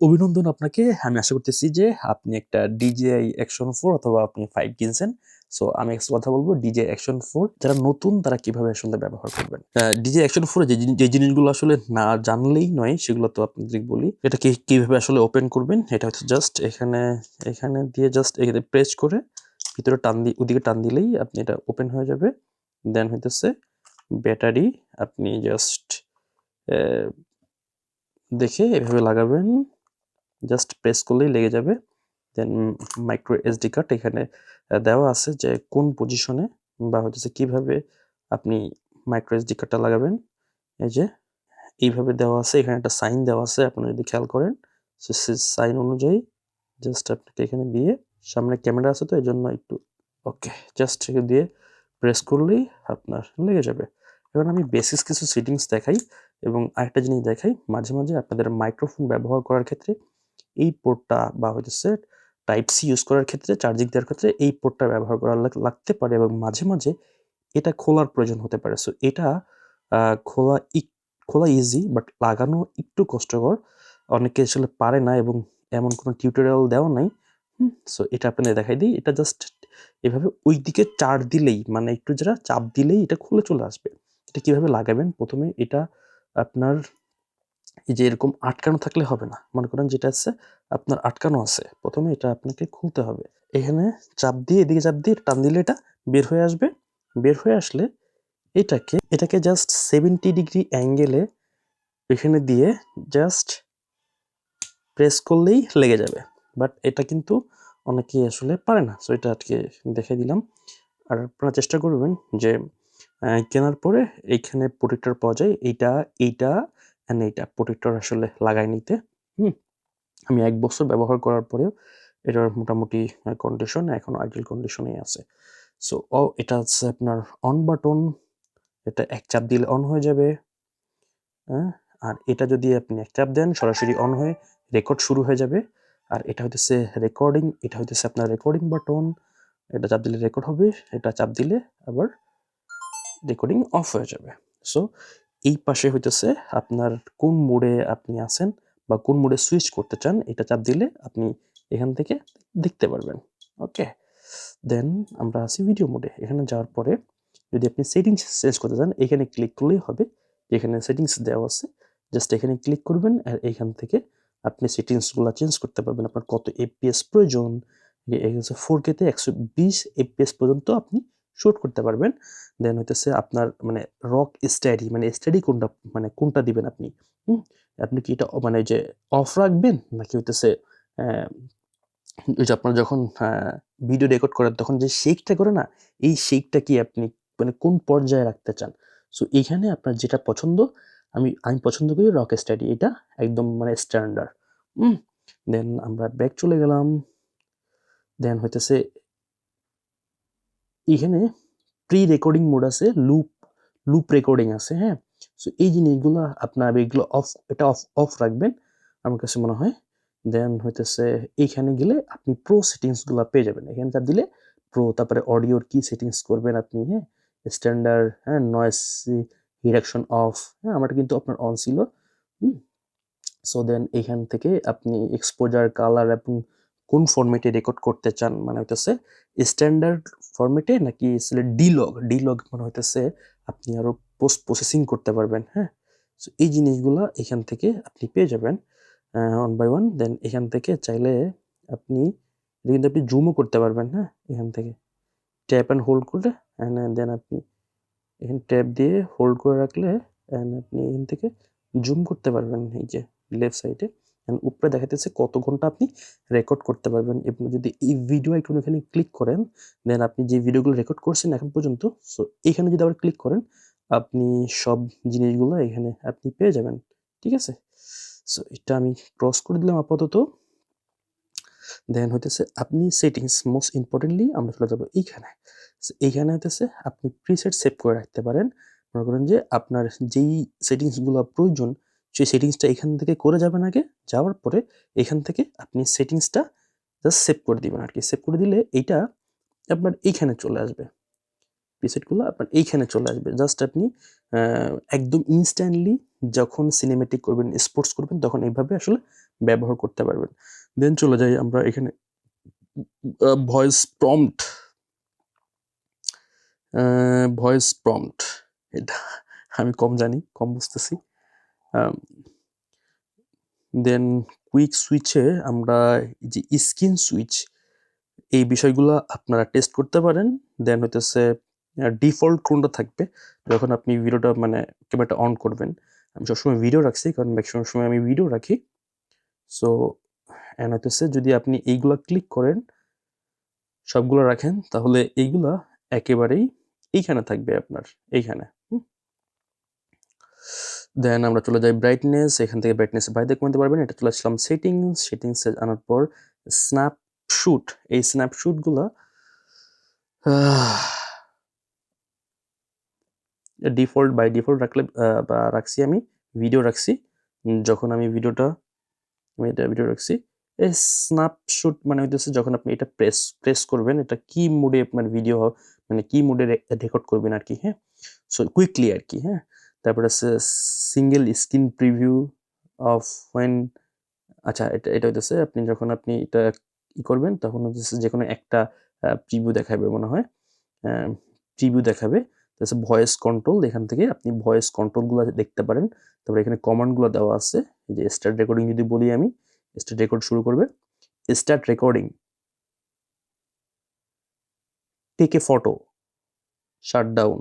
অভিনন্দন আপনাকে। আমি আশা করতেছি যে আপনি একটা DJI Action 4 অথবা আপনি ফাইভ কিনছেন। সো আমি কথা বলব ডিজে অ্যাকশন ফোর যারা নতুন, তারা কীভাবে আসলে ব্যবহার করবেন। ডিজে অ্যাকশন Action 4 এ যে জিনি জিনিসগুলো আসলে না জানলেই নয়, সেগুলো তো আপনাদের বলি। এটা কি, কীভাবে আসলে ওপেন করবেন, এটা হচ্ছে জাস্ট এখানে এখানে দিয়ে জাস্ট এখানে প্রেস করে ভিতরে টান দিয়ে ওদিকে টান দিলেই আপনি এটা ওপেন হয়ে যাবে। দেন হইতেছে ব্যাটারি আপনি জাস্ট দেখে এভাবে লাগাবেন। জাস্ট প্রেস করলেই লেগে যাবে। দেন মাইক্রো এসডি কার্ড এখানে দেওয়া আছে যে কোন পজিশনে বা হচ্ছে কীভাবে আপনি মাইক্রো এসডি কার্ডটা লাগাবেন। এই যে এইভাবে দেওয়া আছে। এখানে একটা সাইন দেওয়া আছে আপনারা যদি খেয়াল করেন। সো সাইন অনুযায়ী জাস্ট আপনাকে এখানে দিয়ে সামনে ক্যামেরা আছে তো এজন্য একটু ওকে জাস্ট দিয়ে প্রেস করলেই আপনার লেগে যাবে। এখন আমি বেসিস কিছু সেটিংস দেখাই এবং আরেকটা জিনিস দেখাই মাঝে, মাঝে আপনাদের মাইক্রোফোন ব্যবহার করার ক্ষেত্রে এই পোর্টটা বা হইতেছে টাইপ সি ইউজ করার ক্ষেত্রে চার্জিং দেওয়ার ক্ষেত্রে এই পোর্টটা ব্যবহার করা লাগ লাগতে পারে এবং মাঝে, মাঝে এটা খোলার প্রয়োজন হতে পারে। সো এটা খোলা খোলা ইজি বাট লাগানো একটু কষ্টকর। অনেকে আসলে পারে না এবং এমন কোনো টিউটোরিয়াল দেওয়া নাই। সো এটা আপনাদের দেখাই দিই এটা জাস্ট এভাবে ওইদিকে চার দিলেই মানে একটু যারা চাপ দিলেই এটা খুলে চলে আসবে। এটা কীভাবে লাগাবেন? প্রথমে এটা আপনার এই যে এরকম আটকানো থাকলে হবে না। মনে করেন যেটা আছে আপনার আটকানো আছে। প্রথমে এটা আপনাকে খুলতে হবে। এখানে চাপ দিয়ে এদিকে চাপ দিয়ে টান দিলে এটা বের হয়ে আসবে। বের হয়ে আসলে এটাকে এটাকে জাস্ট 70 ডিগ্রি অ্যাঙ্গেলে এখানে দিয়ে জাস্ট প্রেস করলেই লেগে যাবে। বাট এটা কিন্তু অনেকেই আসলে পারে না। সো এটা আজকে দেখাই দিলাম। আর আপনারা চেষ্টা করবেন যে কেনার পরে এইখানে প্রোটেক্টর পাওয়া যায়। এইটা, এইটা অ্যান্ড এইটা প্রোটেক্টর আসলে লাগাই নিতে। হুম? আমি এক বছর ব্যবহার করার পরেও এটার মোটামুটি কন্ডিশন এখনও আইডিয়াল কন্ডিশনেই আছে। সো অ এটা হচ্ছে আপনার অন বাটন। এটা এক চাপ দিলে অন হয়ে যাবে। হ্যাঁ? আর এটা যদি আপনি এক চাপ দেন সরাসরি অন হয়ে রেকর্ড শুরু হয়ে যাবে। আর এটা হইতেছে রেকর্ডিং, এটা হইতেছে আপনার রেকর্ডিং বাটন। এটা চাপ দিলে রেকর্ড হবে। এটা চাপ দিলে আবার রেকর্ডিং অফ হয়ে যাবে। সো এই পাশে হইতেছে আপনার কোন মোডে আপনি আছেন বা কোন মোডে সুইচ করতে চান, এটা চাপ দিলে আপনি এখান থেকে দেখতে পারবেন। ওকে? দেন আমরা আছি ভিডিও মোডে। এখানে যাওয়ার পরে যদি আপনি সেটিংস চেঞ্জ করতে চান, এখানে ক্লিক করলেই হবে। এখানে সেটিংস দেওয়া আছে। জাস্ট এখানে ক্লিক করবেন আর এখান থেকে আপনি সেটিংসগুলা চেঞ্জ করতে পারবেন। আপনার কত এপিএস প্রয়োজন। ফোর এই হচ্ছে 4K তে ১২০ পর্যন্ত আপনি শুট করতে পারবেন। দেন হইতেছে আপনার মানে রক স্টেডি মানে স্টেডি কোনটা মানে কোনটা দিবেন আপনি। হুম? আপনি কি এটা মানে যে অফ রাখবেন, নাকি হইতেছে ওই যে আপনার যখন ভিডিও রেকর্ড করেন, তখন যে শেকটা করে না? এই শেকটা কি আপনি মানে কোন পর্যায়ে রাখতে চান? সো এখানে আপনার যেটা পছন্দ, আমি আমি পছন্দ করি রক স্টেডি এটা একদম মানে স্ট্যান্ডার্ড। হুম? দেন আমরা ব্যাক চলে গেলাম। দেন হইতেছে এখানে প্রি রেকর্ডিং মোড আছে, লুপ লুপ রেকর্ডিং আছে, হ্যাঁ? সো এই জিনিসগুলা আপনার এগুলো অফ এটা অফ অফ রাখবেন আমার কাছে মনে হয়। দেন হইতেছে এইখানে গেলে আপনি প্রো সেটিংসগুলো পেয়ে যাবেন। এখানে চাপ দিলে প্রো তারপরে অডিওর কি সেটিংস করবেন আপনি, হ্যাঁ? স্ট্যান্ডার্ড, হ্যাঁ? নয়েজ রিডাকশন অফ, হ্যাঁ? আমারটা কিন্তু আপনার অন ছিল। হুম? সো দেন এখান থেকে আপনি এক্সপোজার, কালার এবং কোন ফরম্যাটে রেকর্ড করতে চান মানে হইতেছে স্ট্যান্ডার্ড ফরম্যাটে নাকি আসলে ডিলগ, ডিলগ মানে হইতেছে আপনি আরও পোস্ট প্রসেসিং করতে পারবেন, হ্যাঁ? সো এই জিনিসগুলা এখান থেকে আপনি পেয়ে যাবেন ওয়ান বাই ওয়ান। দেন এখান থেকে চাইলে আপনি কিন্তু আপনি জুমও করতে পারবেন, হ্যাঁ? এখান থেকে। ট্যাপ অ্যান্ড হোল্ড করলে অ্যান্ড দেন আপনি এখানে ট্যাপ দিয়ে হোল্ড করে রাখলে অ্যান্ড আপনি এখান থেকে জুম করতে পারবেন এই যে লেফট সাইডে। অ্যান্ড উপরে দেখাতেছে কত ঘণ্টা আপনি রেকর্ড করতে পারবেন এবং যদি এই ভিডিও আইকন এখানে ক্লিক করেন দেন আপনি যে ভিডিওগুলো রেকর্ড করছেন এখন পর্যন্ত সো এখানে যদি আবার ক্লিক করেন, আপনি সব জিনিসগুলো এখানে আপনি পেয়ে যাবেন। ঠিক আছে? সো এটা আমি ক্রস করে দিলাম আপাতত। দেন হইতেছে আপনি সেটিংস মোস্ট ইম্পোর্টেন্টলি আমরা চলে যাব এইখানে। এইখানে হইতেছে আপনি প্রিসেট সেভ করে রাখতে পারেন। মনে করেন যে আপনার যেই সেটিংসগুলো প্রয়োজন সেই সেটিংসটা এখান থেকে করে যাবেন আগে। যাওয়ার পরে এখান থেকে আপনি সেটিংসটা জাস্ট সেভ করে দিবেন আরকি। সেভ করে দিলে এইটা আপনার এইখানে চলে আসবে। প্রিসেটগুলো আপনার এইখানে চলে আসবে। জাস্ট আপনি একদম ইনস্ট্যান্টলি যখন সিনেমেটিক করবেন, স্পোর্টস করবেন তখন এইভাবে আসলে ব্যবহার করতে পারবেন দেন চলে যাই আমরা এখানে ভয়েস প্রম্পট ভয়েস প্রম্পট এটা আমি কম জানি কম বুঝতেছি দেন কুইক সুইচে আমরা যে স্কিন সুইচ এই বিষয়গুলো আপনারা টেস্ট করতে পারেন। দেন হইতেছে ডিফল্ট কোনটা থাকবে, যখন আপনি ভিডিওটা মানে ক্যামেরাটা অন করবেন। আমি সবসময় ভিডিও রাখছি, কারণ ম্যাক্সিমাম সময় আমি ভিডিও রাখি। সো অ্যান্ড হইতেছে, যদি আপনি এইগুলা ক্লিক করেন, সবগুলো রাখেন, তাহলে এইগুলা একেবারেই এইখানে থাকবে আপনার, এইখানে। দেন আমরা চলে যাই ব্রাইটনেস এখান থেকে ব্রাইটনেস বাইরে কমাতে পারবেন, এটা চলে আসলাম সেটিংস সেটিংস আনার পর স্ন্যাপশুট এই স্ন্যাপশুটগুলো ডিফল্ট বাই ডিফল্ট রাখলে বা রাখছি আমি ভিডিও রাখছি, যখন আমি ভিডিওটা আমি এটা ভিডিও রাখছি, এই স্ন্যাপশুট মানে হইতেছে যখন আপনি এটা প্রেস প্রেস করবেন, এটা কি মুডে আপনার ভিডিও মানে কি মোডে রেকর্ড করবেন আর কি হ্যাঁ? সো কুইকলি আর কি হ্যাঁ? তারপরে আছে single screen preview off when আচ্ছা এটা এটা হইতেছে আপনি যখন আপনি এটা ই করবেন, তখন হচ্ছে যে কোনো একটা প্রিভিউ দেখাবে মনে হয়। প্রিভিউ দেখাবে। তারপরে ভয়েস কন্ট্রোল এখান থেকে আপনি ভয়েস কন্ট্রোলগুলো দেখতে পারেন। তারপরে এখানে কমান্ডগুলো দেওয়া আছে। যে স্টার্ট রেকর্ডিং যদি বলি আমি স্টার্ট রেকর্ড শুরু করবে। Start recording take a photo shut down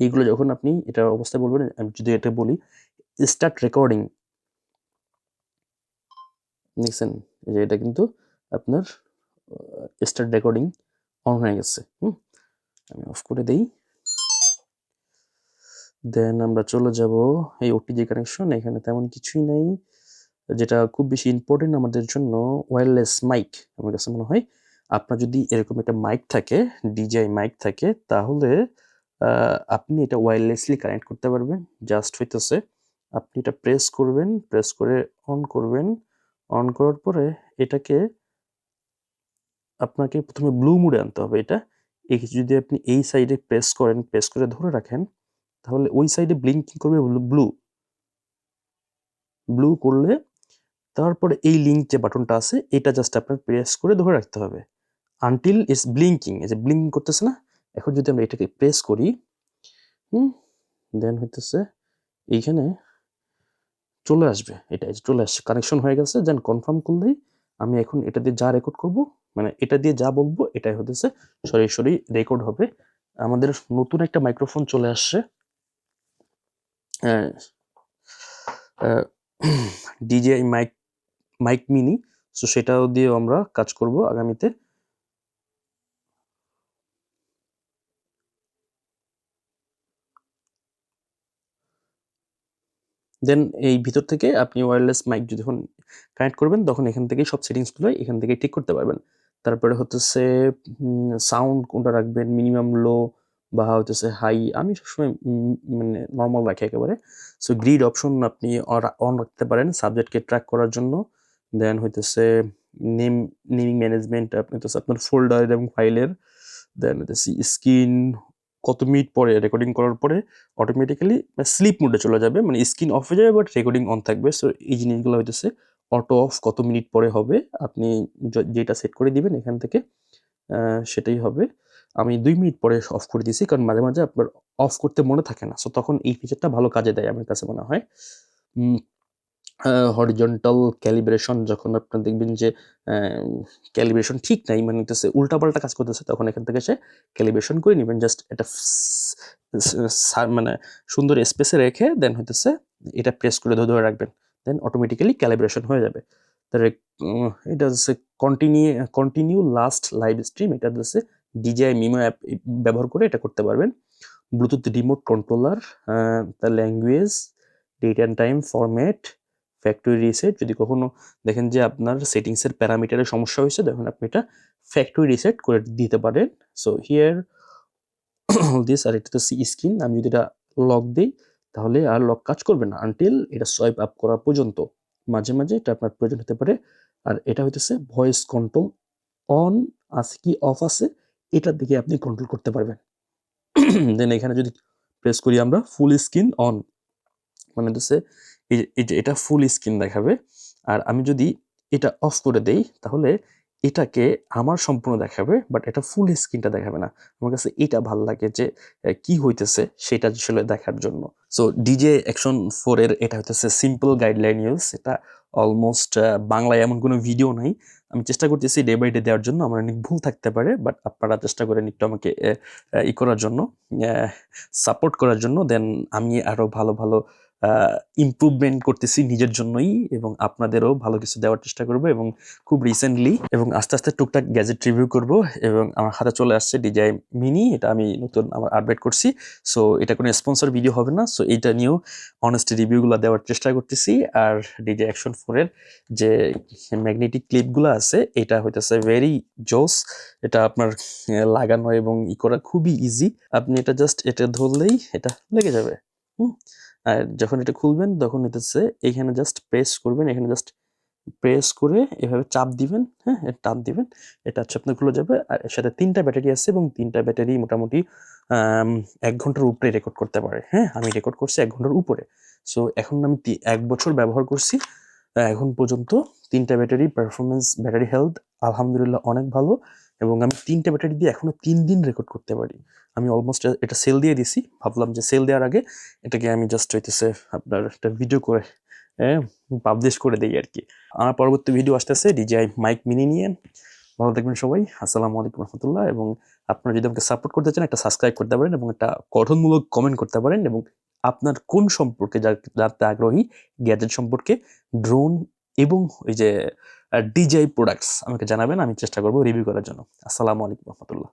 এইগুলো যখন আপনি এটা অবস্থায় বলবেন, আমি যদি এটা বলি স্টার্ট রেকর্ডিং দেখছেন? যে এটা কিন্তু আপনার স্টার্ট রেকর্ডিং অন হয়ে গেছে। হুম? আমি অফ করে দেই। দেন আমরা চলে যাব। এই ওটিজি কানেকশন এখানে তেমন কিছুই নাই। যেটা খুব বেশি ইম্পর্টেন্ট আমাদের জন্য ওয়্যারলেস মাইক আমার কাছে মনে হয়। আপনার যদি এরকম একটা মাইক থাকে ডিজাই মাইক থাকে, তাহলে আপনি এটা ওয়্যারলেসলি কানেক্ট করতে পারবেন। জাস্ট হইতেছে আপনি এটা প্রেস করবেন প্রেস করে অন করবেন। অন করার পরে এটাকে আপনাকে প্রথমে ব্লু মুডে আনতে হবে এটা। যদি আপনি এই সাইডে প্রেস করেন প্রেস করে ধরে রাখেন, তাহলে ওই সাইডে ব্লিঙ্কিং করবে ব্লু ব্লু করলে তারপরে এই লিঙ্ক যে বাটনটা আছে, এটা জাস্ট আপনার প্রেস করে ধরে রাখতে হবে। আনটিল ইস ব্লিঙ্কিং এই যে ব্লিঙ্কিং করতেছে না এখন যদি আমরা এটাকে প্রেস করি, হুম দেন হইতেছে এইখানে চলে আসবে এটা চলে আসছে কানেকশন হয়ে গেছে দেন কনফার্ম করলেই আমি এখন এটা দিয়ে যা রেকর্ড করব মানে এটা দিয়ে যা বলব, এটাই হতেছে সরাসরি রেকর্ড হবে। আমাদের নতুন একটা মাইক্রোফোন চলে আসছে। DJI mic mic mini so সেটাও দিয়ে আমরা কাজ করব আগামীতে। দেন এই ভিতর থেকে আপনি ওয়্যারলেস মাইক যখন কানেক্ট করবেন, তখন এখান থেকে সব সেটিংসগুলো এখান থেকে ঠিক করতে পারবেন। তারপরে হচ্ছে সাউন্ড কোনটা রাখবেন মিনিমাম লো বা হচ্ছে হাই আমি সবসময় মানে নর্মাল রাখি একেবারে। সো গ্রিড অপশন আপনি অন রাখতে পারেন সাবজেক্টকে ট্র্যাক করার জন্য। দেন হইতেছে নেম নেমিং ম্যানেজমেন্ট আপনি হচ্ছে আপনার ফোল্ডার এবং ফাইলের দেন হইতেছে স্ক্রিন কত মিনিট পরে রেকর্ডিং করার পরে অটোমেটিক্যালি স্লিপ মোডে চলে যাবে মানে স্ক্রিন অফ হয়ে যাবে বাট রেকর্ডিং অন থাকবে। সো এই জিনিসগুলো হইতেছে অটো অফ কত মিনিট পরে হবে, আপনি যেটা সেট করে দিবেন এখান থেকে সেটাই হবে। আমি দুই মিনিট পরে অফ করে দিয়েছি, কারণ মাঝে মাঝে আপনার অফ করতে মনে থাকে না। সো তখন এই ফিচারটা ভালো কাজে দেয় আমার কাছে মনে হয়। হরিজন্টাল ক্যালিব্রেশন যখন আপনার দেখবেন যে ক্যালিব্রেশন ঠিক নাই মানে হচ্ছে উল্টাপাল্টা কাজ করতেছে, তখন এখান থেকে সে ক্যালিব্রেশন করে নেবেন। জাস্ট এটা মানে সুন্দর স্পেসে রেখে দেন হইতেছে এটা প্রেস করে ধরে রাখবেন। দেন অটোমেটিক্যালি ক্যালিব্রেশন হয়ে যাবে। তাহলে এটা হচ্ছে continue continue last live stream এটা হচ্ছে ডিজিআই মিমো অ্যাপ ব্যবহার করে এটা করতে পারবেন। ব্লুটুথ রিমোট কন্ট্রোলার তার language date and time format factory reset যদি কখনো দেখেন যে আপনার সেটিংসের প্যারামিটারের সমস্যা হয়েছে, তখন আপনি এটা ফ্যাক্টরি রিসেট করে দিতে পারেন। সো হিয়ার দিস আর এটা তো সি স্ক্রিন আমি যদি এটা লক দিই, তাহলে আর লক কাজ করবে না আনটিল এটা সোয়াইপ আপ করা পর্যন্ত। মাঝে মাঝে এটা আপনার প্রয়োজন হতে পারে। আর এটা হইতেছে ভয়েস কন্ট্রোল অন আছে কি অফ আছে, এটার দিকে আপনি কন্ট্রোল করতে পারবেন। দেন এখানে যদি প্রেস করি আমরা ফুল স্ক্রিন অন মানে হচ্ছে এই যে- এটা ফুল স্ক্রিন দেখাবে। আর আমি যদি এটা অফ করে দেই, তাহলে এটাকে আমার সম্পূর্ণ দেখাবে বাট এটা ফুল স্ক্রিনটা দেখাবে না। আমার কাছে এটা ভালো লাগে যে কি হইতেছে সেটা আসলে দেখার জন্য। সো ডিজে অ্যাকশন ফোর এর এটা হইতেছে সিম্পল গাইডলাইন ইউজ এটা অলমোস্ট বাংলায় এমন কোনো ভিডিও নাই। আমি চেষ্টা করতেছি ডে বাই ডে দেওয়ার জন্য, আমার অনেক ভুল থাকতে পারে বাট আপনারা চেষ্টা করেন একটু আমাকে ই করার জন্য সাপোর্ট করার জন্য। দেন আমি আরও ভালো ভালো ইমপ্রুভমেন্ট করতেছি নিজের জন্যই এবং আপনাদেরও ভালো কিছু দেওয়ার চেষ্টা করব এবং খুব রিসেন্টলি এবং আস্তে আস্তে টুকটাক গ্যাজেট রিভিউ করব এবং আমার হাতে চলে আসছে ডিজাই মিনি এটা আমি নতুন আমার আপডেট করছি। সো এটা কোনো স্পন্সর ভিডিও হবে না। সো এইটা নিয়েও অনেস্ট রিভিউগুলো দেওয়ার চেষ্টা করতেছি। আর ডিজে অ্যাকশন ফোরের যে ম্যাগনেটিক ক্লিপগুলো আছে, এটা হইতেছে ভেরি জোস। এটা আপনার লাগানো এবং ই করা খুবই ইজি আপনি এটা জাস্ট এটা ধরলেই এটা লেগে যাবে। হুম? আর যখন এটা খুলবেন, তখন হইতেছে এখানে জাস্ট প্রেস করবেন, এখানে জাস্ট প্রেস করে এভাবে চাপ দিবেন হ্যাঁ টাপ দিবেন, এটা হচ্ছে আপনার খুলে যাবে। আর এর সাথে তিনটা ব্যাটারি আছে এবং তিনটা ব্যাটারি মোটামুটি এক ঘণ্টার উপরে রেকর্ড করতে পারে হ্যাঁ আমি রেকর্ড করছি এক ঘণ্টার উপরে। সো এখন আমি এক বছর ব্যবহার করছি, এখন পর্যন্ত তিনটা ব্যাটারি পারফরমেন্স ব্যাটারি হেলথ আলহামদুলিল্লাহ অনেক ভালো। এবং আমি তিনটে ব্যাটারি দিয়ে এখনও তিন দিন রেকর্ড করতে পারি। আমি অলমোস্ট এটা সেল দিয়ে দিছি। ভাবলাম যে সেল দেওয়ার আগে এটাকে আমি জাস্ট হইতেছে আপনার একটা ভিডিও করে পাবলিশ করে দিই আর কি আমার পরবর্তী ভিডিও আসতেছে ডিজিআই মাইক মিনি নিয়ে। ভালো থাকবেন সবাই। আসসালামু আলাইকুম রহমতুল্লাহ। এবং আপনারা যদি আমাকে সাপোর্ট করতে চান, একটা সাবস্ক্রাইব করতে পারেন এবং একটা গঠনমূলক কমেন্ট করতে পারেন এবং আপনার কোন সম্পর্কে জানতে আগ্রহী গ্যাজেট সম্পর্কে ড্রোন এবং ওই যে ডিজিআই প্রোডাক্টস আমাকে জানাবেন আমি চেষ্টা করব রিভিউ করার জন্য। আসসালামু আলাইকুম রহমতুল্লাহ।